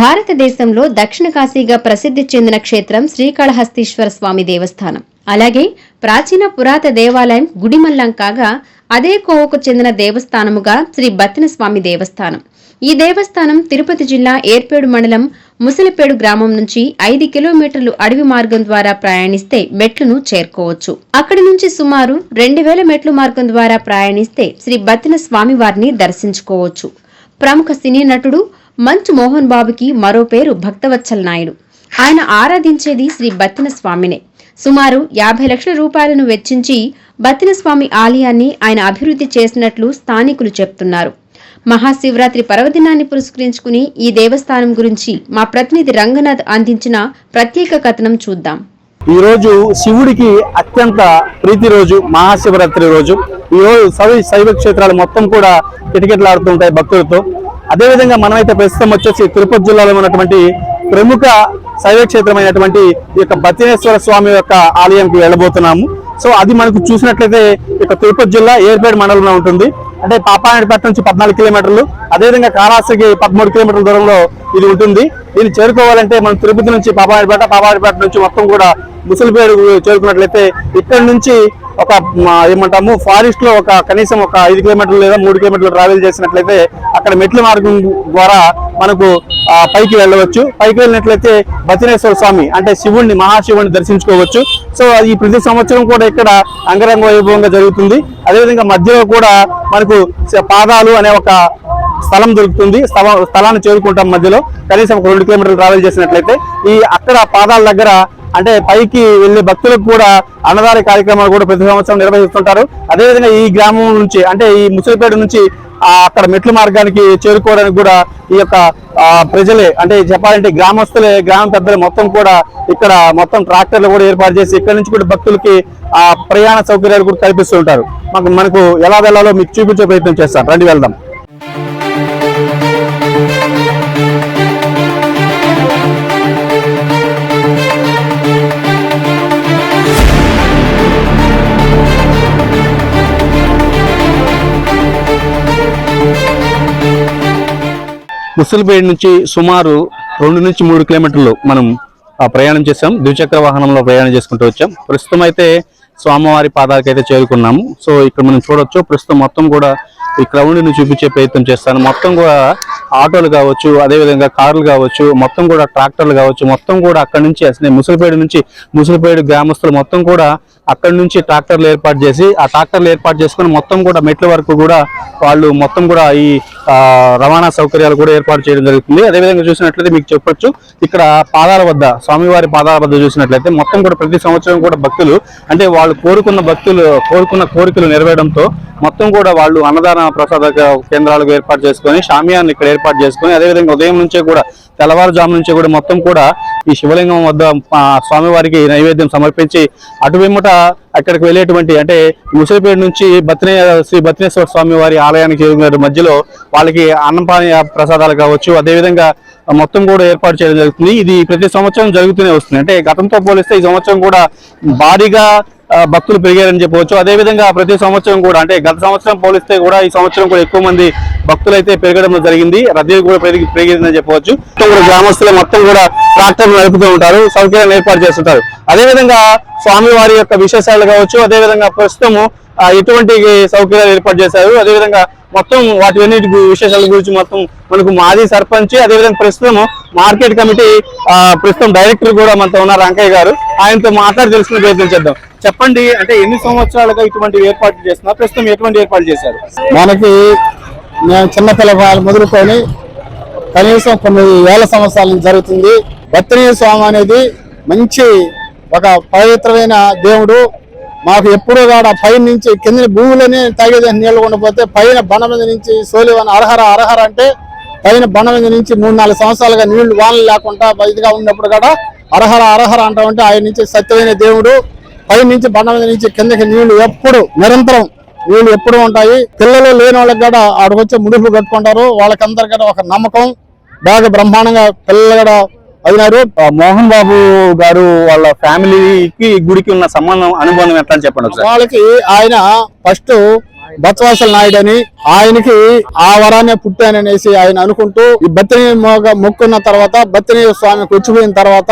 భారతదేశంలో దక్షిణ కాశీగా ప్రసిద్ధి చెందిన క్షేత్రం శ్రీకాళహస్తీశ్వర స్వామి దేవస్థానం. అలాగే ప్రాచీన పురాత దేవాలయం గుడిమల్లం కాగా అదే కోవకు చెందిన దేవస్థానముగా శ్రీ బత్తిన స్వామి దేవస్థానం. ఈ దేవస్థానం తిరుపతి జిల్లా ఏర్పేడు మండలం ముసలిపేడు గ్రామం నుంచి ఐదు కిలోమీటర్లు అడవి మార్గం ద్వారా ప్రయాణిస్తే మెట్లును చేరుకోవచ్చు. అక్కడి నుంచి సుమారు రెండు వేల మెట్లు మార్గం ద్వారా ప్రయాణిస్తే శ్రీ బత్తిన స్వామివారిని దర్శించుకోవచ్చు. ప్రముఖ సినీ నటుడు మంచు మోహన్ బాబుకి మరో పేరు భక్తవత్సల నాయుడు. ఆయన ఆరాధించేది శ్రీ బత్తిన స్వామినే సుమారు యాభై లక్షల రూపాయలను వెచ్చించి బత్తిన స్వామి ఆలయాన్ని ఆయన అభివృద్ధి చేసినట్లు స్థానికులు చెప్తున్నారు. మహాశివరాత్రి పర్వదినాన్ని పురస్కరించుకుని ఈ దేవస్థానం గురించి మా ప్రతినిధి రంగనాథ్ అందించిన ప్రత్యేక కథనం చూద్దాం. ఈ రోజు శివుడికి అత్యంత ప్రీతి రోజు మహాశివరాత్రి రోజు. ఈ రోజు శైవ శైవ క్షేత్రాలు మొత్తం కూడా కిటకిటలాడుతుంటాయి భక్తులతో. అదేవిధంగా మనమైతే ప్రస్తుతం వచ్చేసి తిరుపతి జిల్లాలో ఉన్నటువంటి ప్రముఖ శైవ క్షేత్రమైనటువంటి ఈ యొక్క బతినేశ్వర స్వామి యొక్క ఆలయంకి వెళ్ళబోతున్నాము. సో అది మనకు చూసినట్లయితే ఇక తిరుపతి జిల్లా ఏర్పేడు మండలంలో ఉంటుంది. అంటే పాపాయనపేట నుంచి పద్నాలుగు కిలోమీటర్లు అదేవిధంగా కాళాస్తికి పదమూడు కిలోమీటర్ల దూరంలో ఇది ఉంటుంది. దీన్ని చేరుకోవాలంటే మనం తిరుపతి నుంచి పాపాయనపేట పాపాయనపేట నుంచి మొత్తం కూడా ముసలిపేడు చేరుకున్నట్లయితే ఇక్కడ నుంచి ఒక ఏమంటాము ఫారెస్ట్లో ఒక కనీసం ఒక ఐదు కిలోమీటర్లు లేదా మూడు కిలోమీటర్లు ట్రావెల్ చేసినట్లయితే అక్కడ మెట్ల మార్గం ద్వారా మనకు పైకి వెళ్ళవచ్చు. పైకి వెళ్ళినట్లయితే బతినేశ్వర స్వామి అంటే శివుణ్ణి మహాశివుణ్ణి దర్శించుకోవచ్చు. సో ఈ ప్రతి సంవత్సరం కూడా ఇక్కడ అంగరంగ వైభవంగా జరుగుతుంది. అదేవిధంగా మధ్యలో కూడా మనకు పాదాలు అనే ఒక స్థలం దొరుకుతుంది. స్థలాన్ని చేరుకుంటాం మధ్యలో. కనీసం ఒక రెండు కిలోమీటర్లు ట్రావెల్ చేసినట్లయితే ఈ అక్కడ పాదాల దగ్గర అంటే పైకి వెళ్ళే భక్తులకు కూడా అన్నదాన కార్యక్రమాలు కూడా ప్రతి సంవత్సరం నిర్వహిస్తుంటారు. అదేవిధంగా ఈ గ్రామం నుంచి అంటే ఈ ముసలిపేట నుంచి అక్కడ మెట్ల మార్గానికి చేరుకోవడానికి కూడా ఈ యొక్క ఆ, ప్రజలే అంటే చెప్పాలంటే గ్రామస్తులే గ్రామ పెద్దలే మొత్తం కూడా ఇక్కడ మొత్తం ట్రాక్టర్లు కూడా ఏర్పాటు చేసి ఇక్కడ నుంచి కూడా భక్తులకి ఆ ప్రయాణ సౌకర్యాలు కూడా కల్పిస్తుంటారు. మాకు మనకు ఎలా వెళ్ళాలో మీకు చూపించే ప్రయత్నం చేస్తాం. రండి వెళ్దాం. ముసలిపేట నుంచి సుమారు రెండు నుంచి మూడు కిలోమీటర్లు మనం ప్రయాణం చేసాం ద్విచక్ర వాహనంలో ప్రయాణం చేసుకుంటూ వచ్చాం. ప్రస్తుతం అయితే స్వామివారి పాదాలకు అయితే చేరుకున్నాము. సో ఇక్కడ మనం చూడొచ్చు ప్రస్తుతం మొత్తం కూడా ఈ క్రౌడ్ని చూపించే ప్రయత్నం చేస్తాను. మొత్తం కూడా ఆటోలు కావచ్చు అదేవిధంగా కార్లు కావచ్చు మొత్తం కూడా ట్రాక్టర్లు కావచ్చు మొత్తం కూడా అక్కడ నుంచి అసలు ముసలిపేట నుంచి ముసలిపేడు గ్రామస్తులు మొత్తం కూడా అక్కడ నుంచి ట్రాక్టర్లు ఏర్పాటు చేసి ఆ ట్రాక్టర్లు ఏర్పాటు చేసుకొని మొత్తం కూడా మెట్ల వరకు కూడా వాళ్ళు మొత్తం కూడా ఈ ఆ, రవాణా సౌకర్యాలు కూడా ఏర్పాటు చేయడం జరుగుతుంది. అదేవిధంగా చూసినట్లయితే మీకు చెప్పొచ్చు ఇక్కడ పాదాల వద్ద స్వామివారి పాదాల వద్ద చూసినట్లయితే మొత్తం కూడా ప్రతి సంవత్సరం కూడా భక్తులు అంటే వాళ్ళు కోరుకున్న భక్తులు కోరుకున్న కోరికలు నెరవేరడంతో మొత్తం కూడా వాళ్ళు అన్నదాన ప్రసాద కేంద్రాలకు ఏర్పాటు చేసుకొని షామియాన్ని ఇక్కడ ఏర్పాటు చేసుకొని అదేవిధంగా ఉదయం నుంచే కూడా తెల్లవారుజాము నుంచే కూడా మొత్తం కూడా ఈ శివలింగం వద్ద ఆ, స్వామివారికి నైవేద్యం సమర్పించి అటు అక్కడికి వెళ్ళేటువంటి అంటే ముసలిపేట నుంచి బత్నే శ్రీ బత్నేశ్వర స్వామి వారి ఆలయానికి చేరుకున్న మధ్యలో వాళ్ళకి అన్నపాని ప్రసాదాలు కావచ్చు అదేవిధంగా మొత్తం కూడా ఏర్పాటు చేయడం జరుగుతుంది. ఇది ప్రతి సంవత్సరం జరుగుతూనే వస్తుంది. అంటే గతంతో పోలిస్తే ఈ సంవత్సరం కూడా భారీగా భక్తులు పెరిగారని చెప్పవచ్చు. అదేవిధంగా ప్రతి సంవత్సరం కూడా అంటే గత సంవత్సరం పోలిస్తే కూడా ఈ సంవత్సరం కూడా ఎక్కువ మంది భక్తులు అయితే పెరగడం జరిగింది. రద్దీ కూడా పెరిగి పెరిగిందని చెప్పవచ్చు. గ్రామస్తులు మొత్తం కూడా ట్రాక్టర్ నడుపుతూ ఉంటారు సౌకర్యాలు ఏర్పాటు చేస్తుంటారు. అదేవిధంగా స్వామివారి యొక్క విశేషాలు కావచ్చు అదేవిధంగా ప్రస్తుతము ఎటువంటి సౌకర్యాలు ఏర్పాటు చేశారు అదేవిధంగా మొత్తం వాటివన్నిటి విశేషాల గురించి మొత్తం మనకు మాజీ సర్పంచ్ అదేవిధంగా ప్రస్తుతం మార్కెట్ కమిటీ ప్రస్తుతం డైరెక్టర్ కూడా మనతో ఉన్నారు అంకయ్య గారు. ఆయనతో మాట్లాడి తెలుసుకునే ప్రయత్నం చేద్దాం. చెప్పండి అంటే ఎన్ని సంవత్సరాలుగా ఇటువంటి ఏర్పాట్లు చేస్తున్నారు ప్రస్తుతం ఎటువంటి ఏర్పాట్లు చేశారు? మనకి మేము చిన్నపిల్ల మొదలుకొని కనీసం కొన్ని వేల సంవత్సరాల జరుగుతుంది. బత్రీయ స్వామి అనేది మంచి ఒక పవిత్రమైన దేవుడు. మాకు ఎప్పుడూ కూడా పై నుంచి కింద భూమిలోనే తాగేది నీళ్ళు ఉండకపోతే పైన బండ మీద నుంచి సోలివన్ అర్హర అర్హర అంటే పైన బండ మీద నుంచి మూడు నాలుగు సంవత్సరాలుగా నీళ్ళు వానలు లేకుండా ఇదిగా ఉన్నప్పుడు కూడా అర్హర అర్హర అంటామంటే ఆయన నుంచి సత్యమైన దేవుడు. పై నుంచి బండ మీద నుంచి కిందకి నీళ్ళు ఎప్పుడు నిరంతరం నీళ్ళు ఎప్పుడు ఉంటాయి. పిల్లలు లేని వాళ్ళకి కూడా ఆడికి వచ్చి ముడుపు కట్టుకుంటారు. వాళ్ళకందరికీ కూడా ఒక నమ్మకం. బాగా బ్రహ్మాండంగా పిల్లలు కూడా అయినారు మోహన్ బాబు గారు వాళ్ళ ఫ్యామిలీకి గుడికి ఉన్న సంబంధం అనుబంధం ఎట్లా చెప్పండి వాళ్ళకి ఆయన ఫస్ట్ బత్వాసల నాయుడు అని ఆయనకి ఆ వరానే పుట్టాననేసి ఆయన అనుకుంటూ ఈ బత్తిని మోగ మొక్కున్న తర్వాత బత్తిని స్వామి కూర్చిపోయిన తర్వాత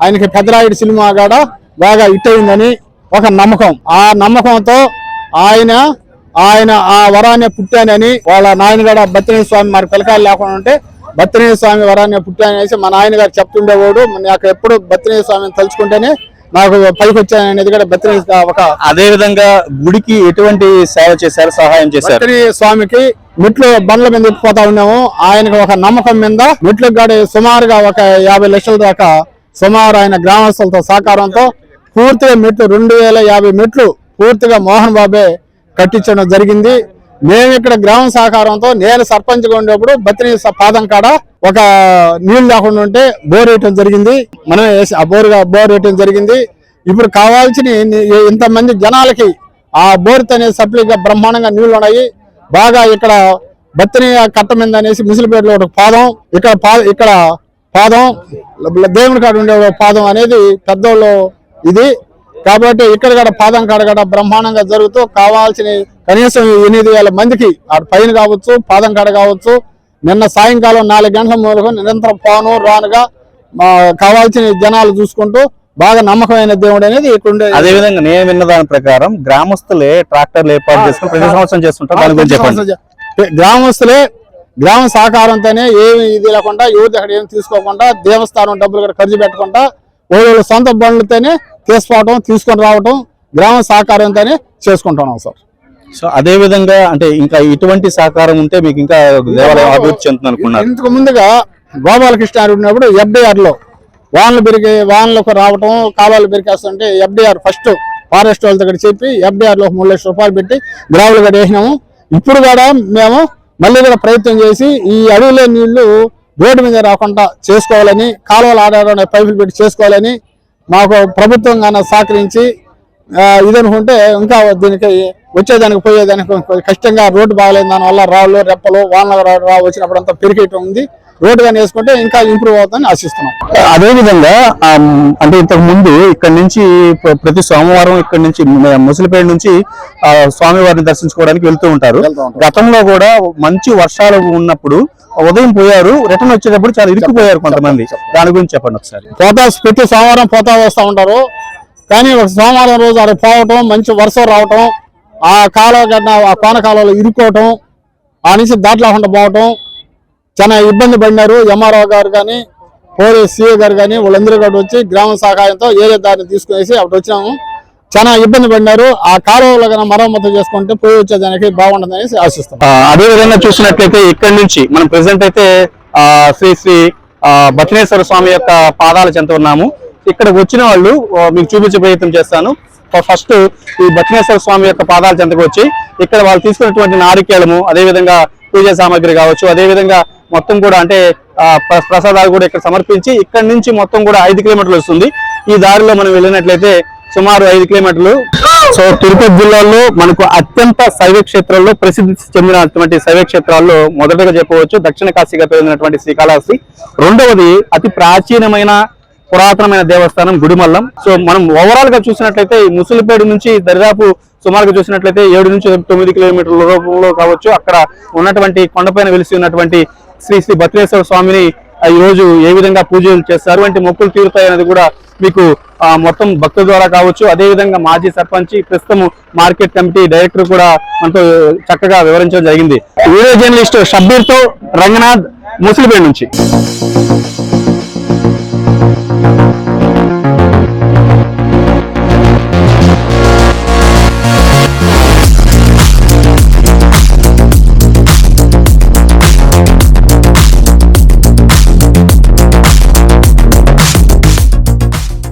ఆయనకి పెద్దరాయుడు సినిమా కాడ బాగా హిట్ అయిందని ఒక నమ్మకం. ఆ నమ్మకంతో ఆయన ఆయన ఆ వరాన్ని పుట్టానని వాళ్ళ నాయనగాడ బత్తిని స్వామి మరి పిలకాయలు లేకుండా ఉంటే బత్తిని స్వామి వరాన్ని పుట్టాననేసి మా నాయన గారు చెప్తుండేవాడు. నాకు ఎప్పుడు బత్తిని స్వామిని తలుచుకుంటేనే నాకు పైకి వచ్చాననేది కూడా బత్తిని ఒక అదే విధంగా గుడికి ఎటువంటి సేవ చేశారు సహాయం చేశారు? బత్తిని స్వామికి మెట్లు బండ్ల మీద ఎక్కిపోతా ఉన్నాము. ఆయనకు ఒక నమ్మకం మీద మెట్లు గాడి సుమారుగా ఒక యాభై లక్షల దాకా సుమారు ఆయన గ్రామస్తులతో సహకారంతో పూర్తిగా మెట్లు రెండు వేల యాభై మెట్లు పూర్తిగా మోహన్ బాబే కట్టించడం జరిగింది. మేము ఇక్కడ గ్రామ సహకారంతో నేను సర్పంచ్ ఉండేప్పుడు బత్తిని స- పాదం కాడ ఒక నీళ్ళు లేకుండా ఉంటే బోర్ వేయటం జరిగింది. మనం వేసి ఆ బోర్ బోర్ వేయటం జరిగింది. ఇప్పుడు కావాల్సిన ఇంతమంది జనాలకి ఆ బోర్ అనేది సప్లీగా బ్రహ్మాండంగా నీళ్ళు ఉన్నాయి. బాగా ఇక్కడ బత్తిని కట్ట మీద అనేసి ముసిలిపేటలో ఒక పాదం ఇక్కడ పా ఇక్కడ పాదం దేవుని కాడ ఉండే ఒక పాదం అనేది పెద్దోళ్ళు ఇది. కాబట్టి ఇక్కడ కూడా పాదం కాడ కూడా బ్రహ్మాండంగా జరుగుతూ కావాల్సిన కనీసం ఎనిమిది వేల మందికి ఆ పైన కావచ్చు పాదం కాడ కావచ్చు నిన్న సాయంకాలం నాలుగు గంటల మూలకు నిరంతరం పోను రానుగా మా కావాల్సిన జనాలు చూసుకుంటూ బాగా నమ్మకమైన దేవుడు అనేది ఇక్కడ అదే విధంగా నేను విన్న దాని ప్రకారం గ్రామస్తులే ట్రాక్టర్లు ఏర్పాటు చేసుకుని ప్రతి సంవత్సరం చేస్తుంటారు. దాని గురించి చెప్పండి. గ్రామస్తులే గ్రామ సహకారంతోనే ఏమి ఇది లేకుండా యువత అక్కడ ఏమి తీసుకోకుండా దేవస్థానం డబ్బులు కూడా ఖర్చు పెట్టకుండా వాళ్ళ సొంత బండ్లతోనే తీసుకోవటం తీసుకొని రావటం గ్రామ సహకారంతోనే చేసుకుంటున్నాం సార్. సో అదే విధంగా అంటే ఇంకా ఇటువంటి సహకారం ఉంటే మీకు ఇంకా దేవాలయం అభివృద్ధి చెందుతుంది అనుకున్నారు ఇంతకు ముందుగా గోపాలకృష్ణ ఉన్నప్పుడు ఎఫ్డిఆర్లో వానలు పెరిగి వానలకు రావటం కాలువలు పెరిగేస్తుంటే ఎఫ్డిఆర్ ఫస్ట్ ఫారెస్ట్ వాళ్ళ దగ్గర చెప్పి ఎఫ్డిఆర్లో ఒక మూడు లక్షల రూపాయలు పెట్టి గ్రావులు కూడా వేసినాము ఇప్పుడు కూడా మేము మళ్ళీ కూడా ప్రయత్నం చేసి ఈ అడవిలో నీళ్ళు రోడ్డు మీద రాకుండా చేసుకోవాలని కాలువలు ఆడాలని పైపులు పెట్టి చేసుకోవాలని మాకు ప్రభుత్వం కానీ సహకరించి ఇదనుకుంటే ఇంకా దీనికి వచ్చేదానికి పోయేదానికి కష్టంగా రోడ్డు బాగలేదు. దానివల్ల రాళ్ళు రెప్పలు వానలు రా రా- వచ్చినప్పుడు అంతా పెరిగేయటం ఉంది. రోడ్డు కానీ వేసుకుంటే ఇంకా ఇంప్రూవ్ అవుతుందని ఆశిస్తున్నాం. అదే విధంగా ఆమ్, అంటే ఇంతకు ముందు ఇక్కడ నుంచి ప్ర- ప్రతి సోమవారం ఇక్కడ నుంచి ముసలిపేట నుంచి ఆ, స్వామివారిని దర్శించుకోవడానికి వెళ్తూ ఉంటారు. గతంలో కూడా మంచి వర్షాలు ఉన్నప్పుడు ఉదయం పోయారు రిటర్న్ వచ్చేటప్పుడు చాలా ఇరుక్కుపోయారు కొంతమంది. దాని గురించి చెప్పండి ఒకసారి. పోతా ప్రతి సోమవారం పోతా వస్తూ ఉంటారు. కానీ ఒక సోమవారం రోజు అక్కడ పోవటం మంచి వర్షం రావటం ఆ కాలువ గడ్డ ఆ కోన కాలువలో ఇరుక్కోవటం ఆ నుంచి దాటలేకుండా పోవటం చాలా ఇబ్బంది పడినారు. ఎంఆర్ఓ గారు కానీ పోలీస్ సిఏ గారు కానీ వాళ్ళందరూ కూడా వచ్చి గ్రామ సహాయంతో ఏరియా దారిని తీసుకునేసి అప్పుడు వచ్చినాము. చాలా ఇబ్బంది పడినారు. ఆ కాలువలో కన్నా మరమ్మతు చేసుకుంటే పోయి వచ్చేదానికి బాగుంటుందని ఆశిస్తున్నాం. ఆ, అదే విధంగా చూసినట్లయితే ఇక్కడ నుంచి మనం ప్రెసెంట్ అయితే శ్రీ శ్రీ ఆ, స్వామి యొక్క పాదాల చెంత ఉన్నాము. ఇక్కడ వచ్చిన వాళ్ళు మీకు చూపించే ప్రయత్నం చేస్తాను. ఫస్ట్ ఈ దక్షిణేశ్వర స్వామి యొక్క పాదాల చెంతకు వచ్చి ఇక్కడ వాళ్ళు తీసుకున్నటువంటి నారికేళము అదే విధంగా పూజా సామాగ్రి కావచ్చు అదే విధంగా మొత్తం కూడా అంటే ఆ, ప్రసాదాలు కూడా ఇక్కడ సమర్పించి ఇక్కడ నుంచి మొత్తం కూడా ఐదు కిలోమీటర్లు వస్తుంది. ఈ దారిలో మనం వెళ్ళినట్లయితే సుమారు ఐదు కిలోమీటర్లు. సో తిరుపతి జిల్లాలో మనకు అత్యంత శైవ క్షేత్రాల్లో ప్రసిద్ధి చెందినటువంటి శైవ క్షేత్రాల్లో మొదటగా చెప్పవచ్చు. దక్షిణ కాశీగా పేరున్నటువంటి శ్రీకాళహస్తి రెండవది అతి ప్రాచీనమైన పురాతనమైన దేవస్థానం గుడిమల్లం. సో మనం ఓవరాల్గా చూసినట్లయితే ఈ ముసలిపేడు నుంచి దరిదాపు సుమారుగా చూసినట్లయితే ఏడు నుంచి తొమ్మిది కిలోమీటర్ల రూపంలో కావచ్చు. అక్కడ ఉన్నటువంటి కొండపైన వెలిసి ఉన్నటువంటి శ్రీ శ్రీ భద్రేశ్వర స్వామిని ఈ రోజు ఏ విధంగా పూజలు చేస్తారు అంటే మొక్కులు తీరుతాయి అనేది కూడా మీకు మొత్తం భక్తుల ద్వారా కావచ్చు. అదే విధంగా మాజీ సర్పంచ్ ప్రస్తుతం మార్కెట్ కమిటీ డైరెక్టర్ కూడా మనతో చక్కగా వివరించడం జరిగింది. వీడియో జర్నలిస్ట్ షబ్బీర్తో రంగనాథ్ ముసలిపేట నుంచి.